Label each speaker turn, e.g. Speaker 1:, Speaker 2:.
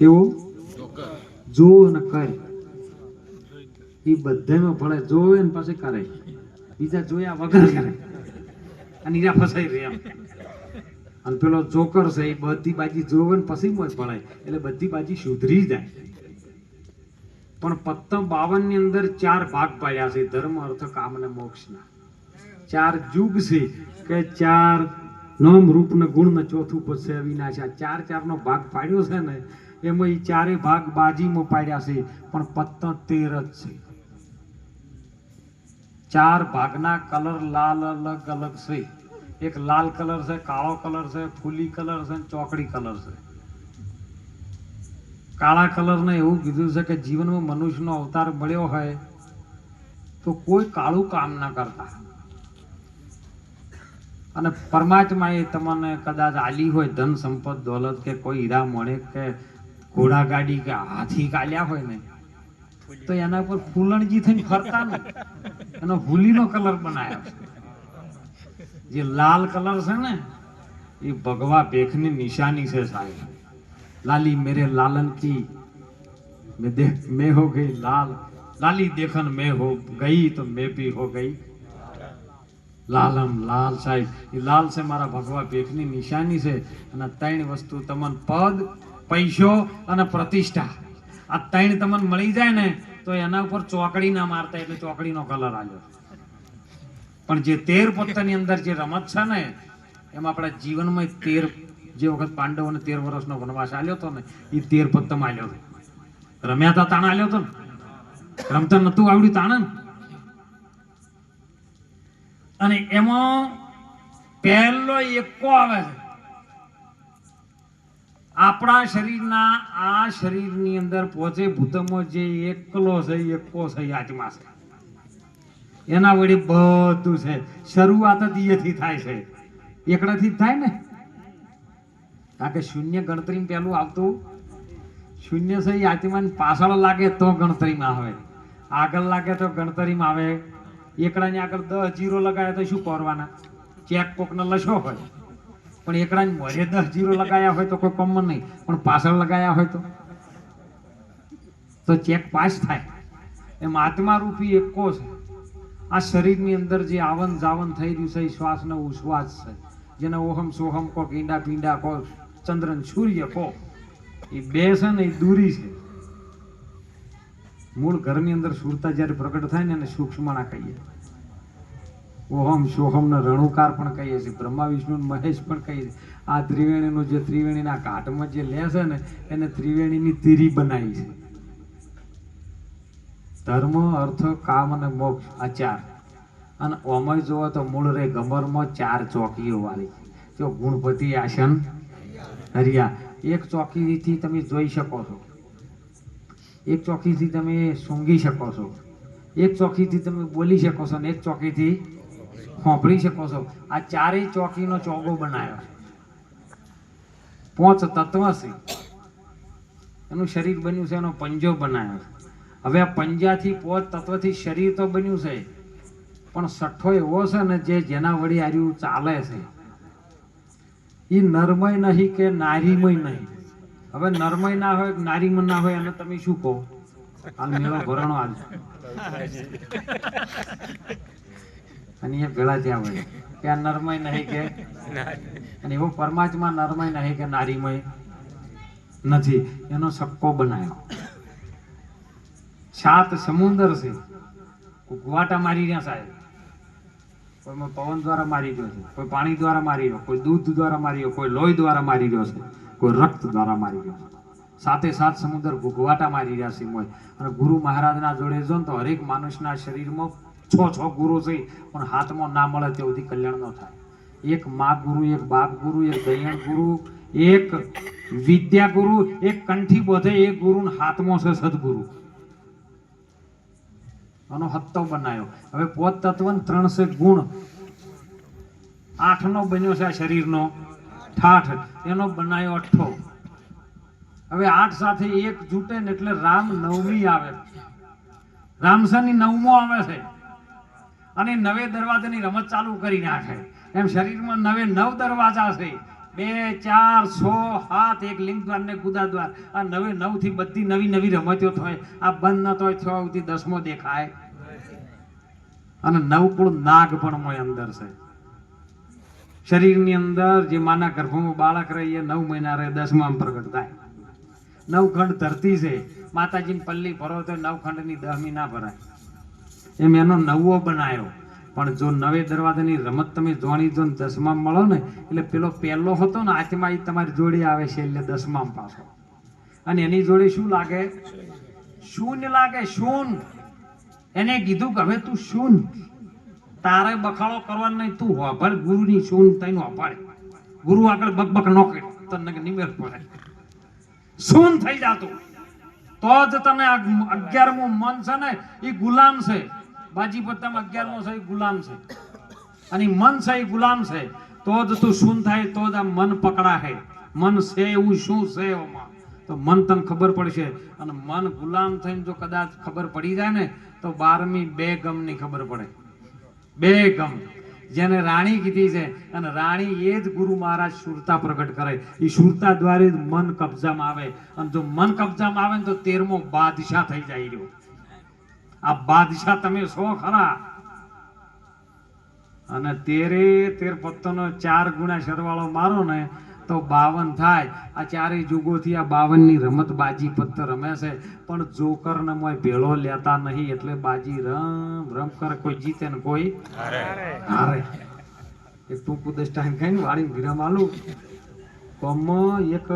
Speaker 1: કેવો? જો ને કરે એ બધામાં ભળે જોવે ને પછી કરે. બીજા જોયા વગર કરે. અને ઈરા ફસાઈ રહ્યા અને પેલો જોકર છે એ બધી બાજી જોવે ને પછી મોજ ભળે એટલે બધી બાજી સુધરી જાય. પણ પત્તમ બાવનની અંદર ચાર ભાગ પાડ્યા છે. ધર્મ અર્થ કામ અને મોક્ષના. ચાર જુગ છે કે ચાર નામ રૂપ ને ગુણ ને ચોથું પદ છે અવિનાશ. આ ચાર ચાર નો ભાગ પાડ્યો છે ને એમાં એ ચારે ભાગ બાજીમાં પાડ્યા છે, પણ પત્તા તેર જ છે. ચાર ભાગના કલર લાલ અલગ અલગ છે. એક લાલ કલર છે, કાળો કલર છે, ફૂલી કલર છે ચોકડી કલર છે. કાળા કલરને એવું કીધું છે કે જીવનમાં મનુષ્યનો અવતાર મળ્યો હોય તો કોઈ કાળું કામ ના કરતા. અને પરમાત્માએ તમને કદાચ આલી હોય ધન સંપદ દોલત કે કોઈ હીરા મળે કે ઘોડા ગાડી કે હાથી કાલ્યા હોય ને, તો એના ઉપર ફૂલણજી થઈને ફરતા ને, એનો હુલીનો કલર બનાવ્યો છે. જે લાલ કલર છે ને, એ ભગવા ભેખની નિશાની છે સાહેબ. લાલી, મેરે લાલન કી, મેં હો ગઈ લાલ. લાલી દેખન મેં હો ગઈ, તો મેં ભી હો ગઈ. લાલમ લાલ સાહેબ. એ લાલ છે મારા ભગવા ભેખની નિશાની છે. અને ત્રણ વસ્તુ તમને પદ પૈસો અને પ્રતિષ્ઠા. આ ત્રણ તમને મળી જાય ને, તો એના ઉપર ચોકડી ના મારતા એટલે ચોકડીનો કલર આવ્યો. પણ જે તેર પત્તાની અંદર જે રમત છે ને, એમાં આપણા જીવનમાં તેર, જે વખત પાંડવોને તેર વર્ષનો વનવાસ આલ્યો હતો ને, એ તેર પત્તમ આલ્યો હતો. રમ્યા હતા તાણા આલ્યો હતો ને? રમતા નતું આવડ્યું તાણા અને એમાં પહેલો એકો આવે છે. આપણા શરીરના આ શરીરની અંદર પહોંચે ભૂતમો જે એકલો છે, એકો છે આત્મા છે. એના વડે બધું છે. શરૂઆત જ એથી થાય છે. એકડાથી જ થાય ને? કારણ કે શૂન્ય ગણતરી પહેલું આવતું. શૂન્ય છે એ આત્માની પાછળ લાગે તો ગણતરીમાં આવે. આગળ લાગે તો ગણતરીમાં આવે. એકડાની આગળ દસ જીરો લગાવે તો શું કરવાના? ચેક કોકને લશો હોય. પણ એકડાની મોઢે દસ જીરો લગાયા હોય તો કોઈ કોમન નહીં. પણ પાછળ લગાયા હોય તો? તો ચેક પાસ થાય. એમ આત્મા રૂપી એકો છે. આ શરીરની અંદર જે આવન જાવન થઈ રહ્યું છે, એ શ્વાસનો ઉશ્વાસ છે. જેને ઓહમ સોહમ કો ઈંડા પીંડા કો ચંદ્રન સૂર્ય કો, એ બે છે ને, એ દૂરી છે. મૂળ ઘરની અંદર સુરતા જ્યારે પ્રગટ થાય ને, એને સૂક્ષ્મણા કહીએ. ઓહમ સોહમ ને રણુકાર પણ કહીએ છીએ, બ્રહ્મા, વિષ્ણુ મહેશ પણ કહીએ છીએ. આ ત્રિવેણીનું જે ત્રિવેણીના ઘાટમાં જે લે છે ને, એને ત્રિવેણીની તીરી બનાવી છે. ધર્મ, અર્થ, કામ અને મોક્ષ આ ચાર અને ઓમય જોવો તો મૂળ રે ગમરમાં ચાર ચોકીઓ વાળી. જો ગુણપતિ આસન હરિયા, એક ચોકીથી તમે જોઈ શકો છો. એક ચોકીથી તમે સૂંઘી શકો છો. એક ચોકીથી તમે બોલી શકો છો અને એક ચોકીથી હોંભળી શકો છો. આ ચારેય ચોકીનો ચોગો બનાવ્યો છે. પાંચ તત્વ છે. એનું શરીર બન્યું છે, એનો પંજો બનાવ્યો હવે આ પંજાથી પોચ તત્વથી શરીર તો બન્યું છે. પણ સઠ્ઠો એવો છે ને જે જેના વળી આર્યું ચાલે છે. એ નરમય નહીં કે નારીમય નહીં. હવે નરમય ના હોય કે નારીમય ના હોય અને તમે શું કહો? હાલ મેળો ભરણો હાલ અને એ ભેળા ત્યાં હોય. ત્યાં નરમય નહીં કે. અને એવો પરમાત્મા નરમય નહીં કે નારીમય નથી. એનો સક્કો બનાવ્યો. સાત સમુદ્ર છે. કોઈ મારી રહ્યા સાહેબ. કોઈમાં પવન દ્વારા મારી ગયો છે. કોઈ પાણી દ્વારા મારી રહ્યો કોઈ દૂધ દ્વારા મારી ગયો કોઈ લોહી દ્વારા મારી રહ્યો છે. કોઈ રક્ત દ્વારા મારી રહ્યો છે. સાતે સાત સમુદ્ર ભૂગવાટા મારી રહ્યા છે મોય અને ગુરુ મહારાજના જોડે જો તો હરેક માણસના શરીરમાં છ છ ગુરુ છે, પણ હાથમાં ના મળે તે સુધી કલ્યાણ ન થાય. એક મા ગુરુ, એક બાપ ગુરુ, એક દયણ ગુરુ, એક વિદ્યા ગુરુ, એક કંઠી બધે એક ગુરુ હાથમાં છે સદગુરુ. આનો હત્તો બનાવ્યો હવે પોત તત્વ ત્રણસો ગુણ. આઠ આઠનો બન્યો છે આ શરીરનો. ઠાઠ. એનો બનાવ્યો અઠ્ઠો. હવે આઠ સાથે એક જૂટે ને એટલે રામ નવમી આવે. રામસરની નવમો આવે છે. અને નવે દરવાજાની રમત ચાલુ કરી નાખે. એમ શરીરમાં નવે નવ દરવાજા છે. બે, ચાર, છ, સાત, એક લિંગ દ્વાર ને ગુદા દ્વાર. આ નવે નવથી બધી નવી નવી રમતો થાય. આ બંધ ન થાય, છ સુધી દસમો દેખાય. અને નવકુળ નાગ પણ મોય અંદર છે. શરીરની અંદર જે માના ગર્ભમાં બાળક રહીએ નવ મહિના રહે દસમાં પ્રગટ થાય. નવખંડ ધરતી છે. માતાજીની પલ્લી ભરો તો નવખંડની દહમી ના ભરાય. એમ એનો નવો બનાવ્યો પણ જો નવે દરવાજાની રમત તમે જોણી જો દસમાં મળો ને, એટલે પેલો પહેલો હતો ને આથીમાં એ તમારી જોડે આવે છે એટલે દસમા પાછો. અને એની જોડે શું લાગે? શૂન્ય લાગે શૂન એને કીધું કે હવે તું શૂન તારે બખાડો કરવાનો નહીં, તું હોભળ ગુરુની શૂન તઈને હોભળ ગુરુ આગળ બકબક ન કરે, તને નિમેર પડે. શૂન થઈ જાતું. તો જ તને અગિયારમું મન છે ને, એ ગુલામ છે. બાજી પત્તામાં અગિયારમો સહી ગુલામ છે. અને મન સહી ગુલામ છે. તો જ તું શું થાય તો જ આ મન પકડાશે. મન છે એવું શું છે એમાં તો મન તને ખબર પડશે. અને મન ગુલામ થઈને જો કદાચ ખબર પડી જાય ને, તો બારમી બે ગમની ખબર પડે. બે ગમ જેને રાણી કીધી છે. અને રાણી એ જ ગુરુ મહારાજ સુરતા પ્રગટ કરે. એ સુરતા દ્વારે જ મન કબજામાં આવે. અને જો મન કબજામાં આવે ને તો તેરમો બાદશાહ થઈ જાય રહ્યો. આ બાદશાહ તમે છો ખરા? અને તેરે તેર પત્તોનો ચાર ગુણા સરવાળો મારો ને તો બાવન થાય. આ ચારેય જુગોથી આ બાવનની રમત બાજી પત્તર રમે છે. પણ જોકર ને મોય ભેળો લેતા નહીં એટલે બાજી રમ રમ કરે. કોઈ જીતે ને કોઈ હારે. એક ટૂંકું દસ ટાઈમ ખાઈને વાળી વિરામ આલું. કોમમાં એક